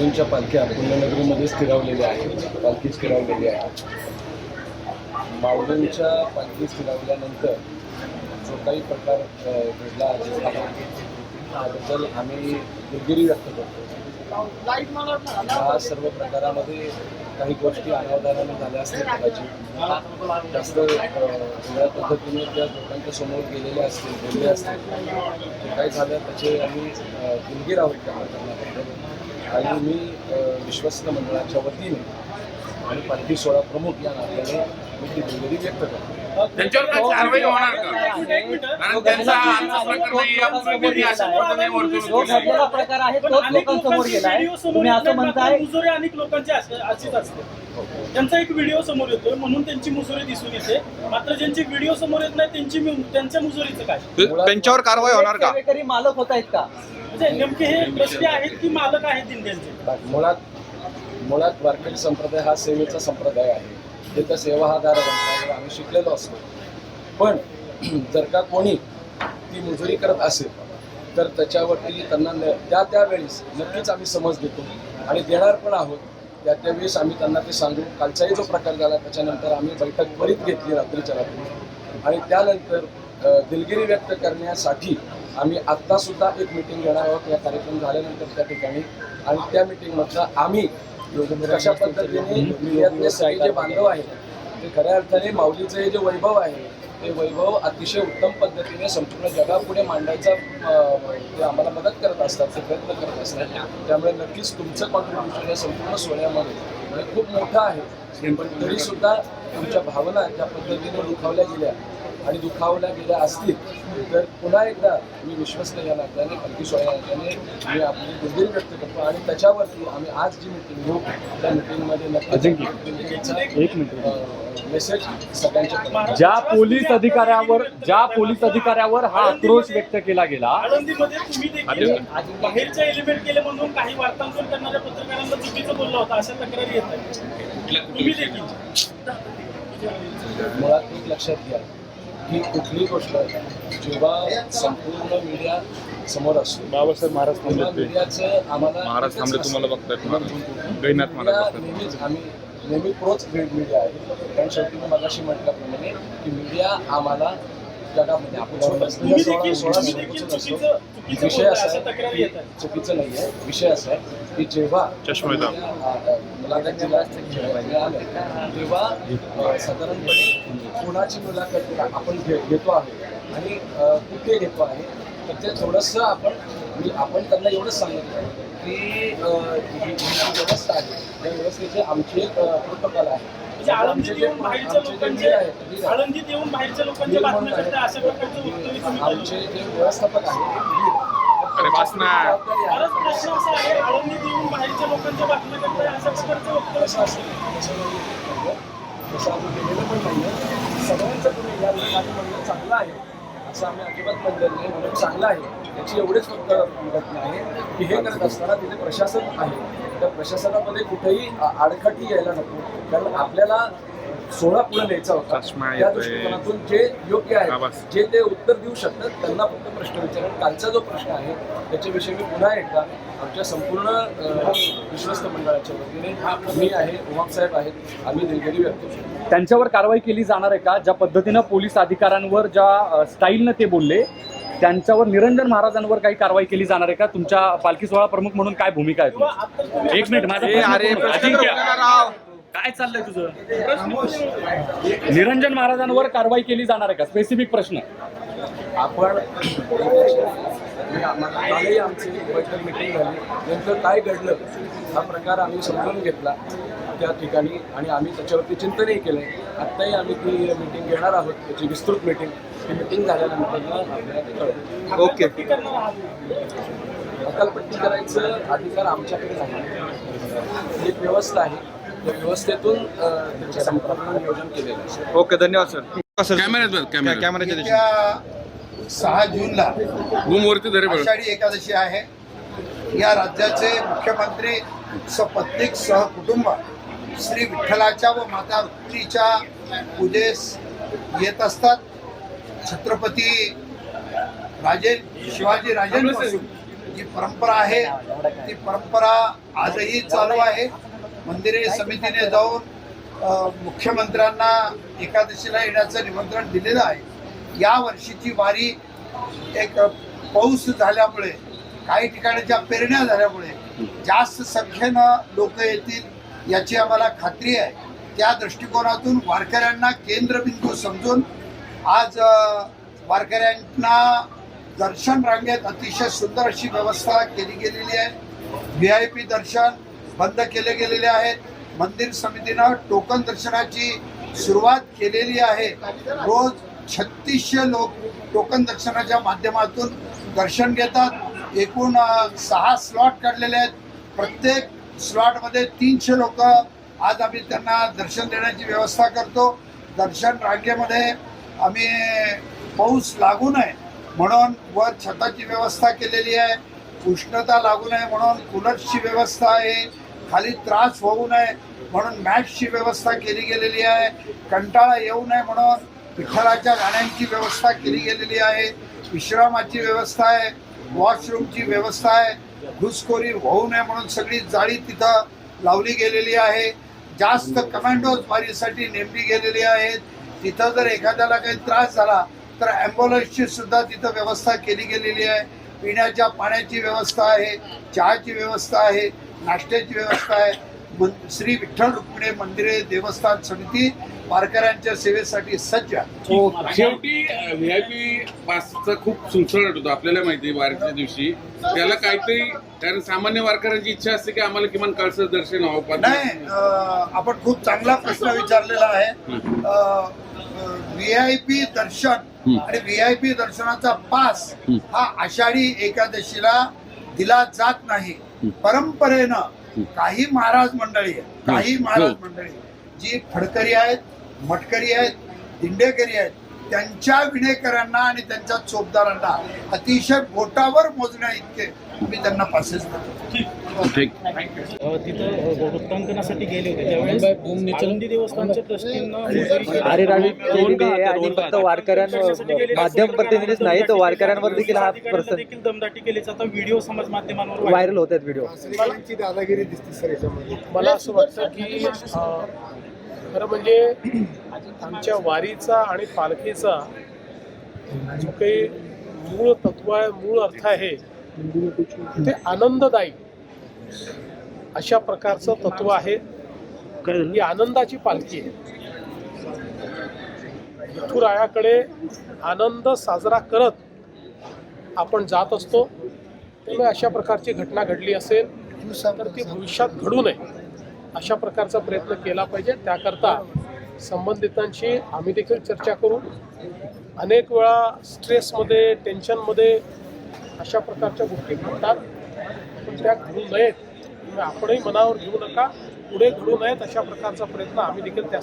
माऊलींच्या पालख्या पुण्यनगरीमध्ये स्थिरावलेल्या आहेत. पालखी स्थिरावलेली आहे. माऊलींच्या पालखी स्थिरावल्यानंतर जो काही प्रकार घडला त्याबद्दल आम्ही दिलगिरी व्यक्त करतो. या सर्व प्रकारामध्ये काही गोष्टी अनावधानाने झाल्या असतील कदाचित. जास्त वेगळ्या पद्धतीने त्या लोकांच्या समोर गेलेल्या असतील बोलले असतील. जे काही झालं त्याचे आम्ही दिलगीर आहोत त्या प्रकरणाबद्दल आणि मी विश्वस्त मंडळाच्या वतीने आणि पालखी सोहळा प्रमुख या नात्याने मी ती दिलगिरी व्यक्त करतो. त्यांच्यावर काय कारवाई होणार का? कारण त्यांचा आमचा प्रकरण या पूर्वी अशा पद्धतीने वर्तणूक जो केली. घडलेला प्रकार आहे पण तोच अनेक लोकांसमोर लोकांचे गेलाय. व्हिडिओ समोर तुम्ही असं येतात, म्हणताय मुजोरी अनेक लोकांची अस- अशीच असते. त्यांचा एक व्हिडिओ समोर येतोय म्हणून त्यांची मुजोरी दिसून येते. मात्र ज्यांची व्हिडिओ समोर येत नाही त्यांची त्यांच्या मुजोरीचं काय? त्यांच्यावर कारवाई होणार का? मालक होत आहेत का? म्हणजे नेमके हे प्रश्न आहेत की मालक आहेत दिंड्यांचे मुळात मुळात वारकरी संप्रदाय हा सेवेचा संप्रदाय आहे. जिथं सेवा हा दारावर आम्ही शिकलेलो असतो. पण जर का कोणी ती मुजुरी करत असेल तर त्याच्यावरती त्यांना न- त्या त्यावेळेस नक्कीच आम्ही समज देतो. आणि देणार पण आहोत. त्या त्यावेळेस आम्ही त्यांना ते सांगू. कालचाही जो प्रकार झाला त्याच्यानंतर आम्ही बैठक त्वरित घेतली रात्रीच्या रात्री. आणि त्यानंतर दिलगिरी व्यक्त करण्यासाठी आम्ही आत्तासुद्धा एक मिटिंग घेणार आहोत. या कार्यक्रम झाल्यानंतर त्या ठिकाणी आणि त्या मिटिंगमधलं आम्ही कशा पद्धतीने मीडियातले जे बांधव आहेत ते खऱ्या अर्थाने माऊलीचं हे जे वैभव आहे ते वैभव अतिशय उत्तम पद्धतीने संपूर्ण जगापुढे मांडायचा ते आम्हाला मदत करत असतात ते प्रयत्न करत असतात. त्यामुळे नक्कीच तुमचं कॉन्ट्रीब्युशन या संपूर्ण सोहळ्यामध्ये म्हणजे खूप मोठं आहे. पण तरी सुद्धा तुमच्या भावना ज्या पद्धतीने दुखावल्या गेल्या आणि दुखावल्या गेल्या असतील तर पुन्हा एकदा मी विश्वस्त या नात्याने पालखी सोहळ्या या नात्याने मी आपली दिलगिरी व्यक्त करतो. आणि त्याच्यावरती आम्ही आज जी मिटिंग घेऊ त्या मिटिंगमध्ये मेसेज सगळ्यांच्या ज्या पोलीस अधिकाऱ्यावर ज्या पोलीस अधिकाऱ्यावर हा आक्रोश व्यक्त केला गेला आळंदीमध्ये तुम्ही देखील बाहेरचे एलिमेंट केले म्हणून काही वार्तांकन करणाऱ्या पत्रकारांना चुकीचं बोललं होतं अशा तक्रारी येत आहेत. तुम्ही देखील. मुळात एक लक्षात घ्या. की कुठली गोष्ट जेव्हा संपूर्ण मीडिया समोर असतो. बाबासाहेब महाराज मीडियाचं आम्हाला महाराज थांबले तुम्हाला. बघतायत गैनाथ महाराज. नेहमीच आम्ही नेहमी प्रोच मीडिया आहे कारण शेवटी मी मगाशी म्हटल्याप्रमाणे की मीडिया आम्हाला जगामध्ये आपण विषय असा आहे चुकीचं नाही आहे. विषय असा आहे की जेव्हा मुलाखत तेव्हा साधारणपणे कोणाची मुलाखत आपण घे- घेतो आहे आणि कुठे घेतो आहे? तर ते थोडंसं आपण म्हणजे आपण त्यांना एवढंच सांगितलं की ही जी व्यवस्था आहे त्या व्यवस्थेचे आमचे एक प्रोटोकॉल आहे. म्हणजे आळंदीत आमचे जे- येऊन बाहेरच्या आमचे जे लोकांचे leader आहेत, leader आहेत. आळंदीत येऊन बाहेरच्या लोकांच्या बातम्या करताय अशा प्रकारचं वक्तव्य तुम्ही आमचे केलं जे व्यवस्थापक प्रश्न असा आहे आळंदीत येऊन बाहेरच्या लोकांच्या बातम्या करताय अशा प्रकारचं वक्तव्य कसं असेल तसं नाही. केलं. तसं आम्ही केलेलं पण नाही सगळ्यांचं पुढे या चांगलं आहे. असं आम्ही अजिबात म्हणलेलं नाही. म्हणून चांगलं आहे. याची एवढीच फक्त घटना आहे की हे करत असताना तिथे प्रशासन आहे. त्या प्रशासनामध्ये कुठेही अडखटी यायला नको. कारण आपल्याला सोळा पुढे न्यायचा होता. त्या. दृष्टिकोनातून जे योग्य आहे. जे ते उत्तर देऊ शकतात त्यांना फक्त प्रश्न विचारून कालचा जो प्रश्न आहे त्याच्याविषयी मी पुन्हा एकदा आमच्या संपूर्ण विश्वस्त मंडळाच्या वतीने मी आहे उमापसाहेब आहेत आम्ही दिलगिरी व्यक्त त्यांच्यावर कारवाई केली जाणार आहे का? ज्या पद्धतीनं पोलीस अधिकाऱ्यांवर ज्या स्टाईलनं ते बोलले त्यांच्यावर निरंजन महाराजांवर काही कारवाई केली जाणार आहे का? तुमच्या पालखी सोहळा प्रमुख म्हणून काय भूमिका आहे एक मिनिट माझा अजिंक्य. काय चाललंय तुझं? निरंजन महाराजांवर कारवाई केली जाणार आहे का? स्पेसिफिक प्रश्न. आपण कालही आमची बैठक मिटिंग झाली. नेमकं काय घडलं? हा प्रकार आम्ही समजून घेतला त्या ठिकाणी आणि आम्ही त्याच्यावरती चिंतनही केलं आत्ताही आम्ही ती मिटिंग घेणार आहोत. त्याची विस्तृत मिटिंग ती मिटिंग झाल्यानंतर आपल्याला ते कळतं. ओके. अकालपट्टी करायचं अधिकार आमच्याकडे नाही. एक व्यवस्था आहे. व्यवस्थेतून नियोजन केलेलं आहे. ओके धन्यवाद सर. कॅमेऱ्यात कॅमेरा कॅमेऱ्याच्या येत्या सहा जूनला रूम वरती धरे आषाढी एकादशी आहे. या राज्याचे मुख्यमंत्री सपत्नीक सहकुटुंब श्री विठ्ठलाच्या व माता रुक्मिणीच्या पूजेस येत असतात. छत्रपती राजे शिवाजी राजेंपासून जी परंपरा आहे ती परंपरा आजही चालू आहे. मंदिरे समितीने जाऊन मुख्यमंत्र्यांना एकादशीला येण्याचं निमंत्रण दिलेलं आहे. या वर्षीची वारी एक पाऊस झाल्यामुळे काही ठिकाणी ज्या पेरण्या झाल्यामुळे जास्त संख्येनं लोक येतील याची आम्हाला खात्री आहे. त्या दृष्टिकोनातून वारकऱ्यांना केंद्रबिंदू समजून आज वारकऱ्यांना दर्शन रांगेत अतिशय सुंदर अशी व्यवस्था केली गेलेली आहे. व्ही आय पी दर्शन बंद केले गेलेले आहेत. मंदिर समितीनं टोकन दर्शनाची सुरुवात केलेली आहे. रोज छत्तीसशे लोक टोकन दर्शनाच्या माध्यमातून दर्शन घेतात. एकूण सहा स्लॉट काढलेले आहेत. प्रत्येक स्लॉटमध्ये तीनशे लोक आज आम्ही त्यांना दर्शन देण्याची व्यवस्था करतो. दर्शन रांगेमध्ये आम्ही पाऊस लागू नये म्हणून वर छताची व्यवस्था केलेली आहे. उष्णता लागू नये म्हणून कूलर्सची व्यवस्था आहे. खाली त्रास होऊ नये म्हणून मॅटची व्यवस्था केली गेलेली आहे. कंटाळा येऊ नये म्हणून विठ्ठलाच्या गाण्यांची व्यवस्था केली गेलेली आहे. विश्रामाची व्यवस्था आहे. वॉशरूमची व्यवस्था आहे. घुसखोरी होऊ नये म्हणून सगळी जाळी तिथं लावली गेलेली आहे. जास्त कमांडोज मारीसाठी नेमली गेलेली आहेत. तिथं जर एखाद्याला काही त्रास झाला तर ॲम्ब्युलन्सची सुद्धा तिथं व्यवस्था केली गेलेली आहे. पिण्याच्या पाण्याची व्यवस्था आहे. चहाची व्यवस्था आहे. नाश्त्याची व्यवस्था आहे. मन- श्री विठ्ठल रुक्मिणी मंदिरे देवस्थान समिती वारकऱ्यांच्या सेवेसाठी सज्ज. आहे शेवटी व्हीआयपी पासचा खूप सुळसुळाट होतो आपल्याला माहिती आहे वारीच्या दिवशी. त्याला काहीतरी कारण सामान्य वारकऱ्यांची इच्छा असते की आम्हाला किमान कळसं दर्शन व्हावं पण नाही आपण खूप चांगला प्रश्न विचारलेला आहे. व्ही आय पी दर्शन आणि व्ही आय पी दर्शनाचा पास हा आषाढी एकादशीला दिला जात नाही. परंपरेनं काही महाराज मंडळी आहेत काही महाराज मंडळी जी फडकरी आहेत मटकरी आहेत दिंडेकरी आहेत त्यांच्या विणेकरांना आणि त्यांच्या चोपदारांना अतिशय बोटावर मोजण्या इतके मी त्यांना पासेस अ, तिथं अ, वृत्तांकनासाठी गेले होते. त्यावेळेस आळंदी देवस्थानच्या ट्रस्टींना अरे रावी केलेली आहे आणि फक्त वारकऱ्यांवर माध्यम प्रतिनिधीच नाही तर वारकऱ्यांवर देखील हा प्रसंग देखील दमदाटी केल्याचा आता व्हिडिओ समाज माध्यमांवर व्हायरल होत आहेत व्हिडिओ दादागिरी दिसते सर याच्यामध्ये. मला असं वाटतं की खरं म्हणजे आमच्या वारीचा आणि पालखीचा जो काही मूळ तत्व आहे मूळ अर्थ आहे ते आनंददायी. अशा प्रकारचं तत्व आहे. ही आनंदाची पालखी आहे. विठुरायाकडे आनंद साजरा करत आपण जात असतो. त्यामुळे अशा प्रकारची घटना घडली असेल तर ती भविष्यात घडू नये. अशा प्रकारचा प्रयत्न केला पाहिजे. त्याकरता संबंधितांशी आम्ही देखील चर्चा करू. अनेक वेळा स्ट्रेसमध्ये टेन्शनमध्ये अशा प्रकारच्या गोष्टी घडतात. त्या घडू नयेत. आपणही मनावर घेऊ नका. पुढे घडू नयेत अशा प्रकारचा प्रयत्न आम्ही देखील त्या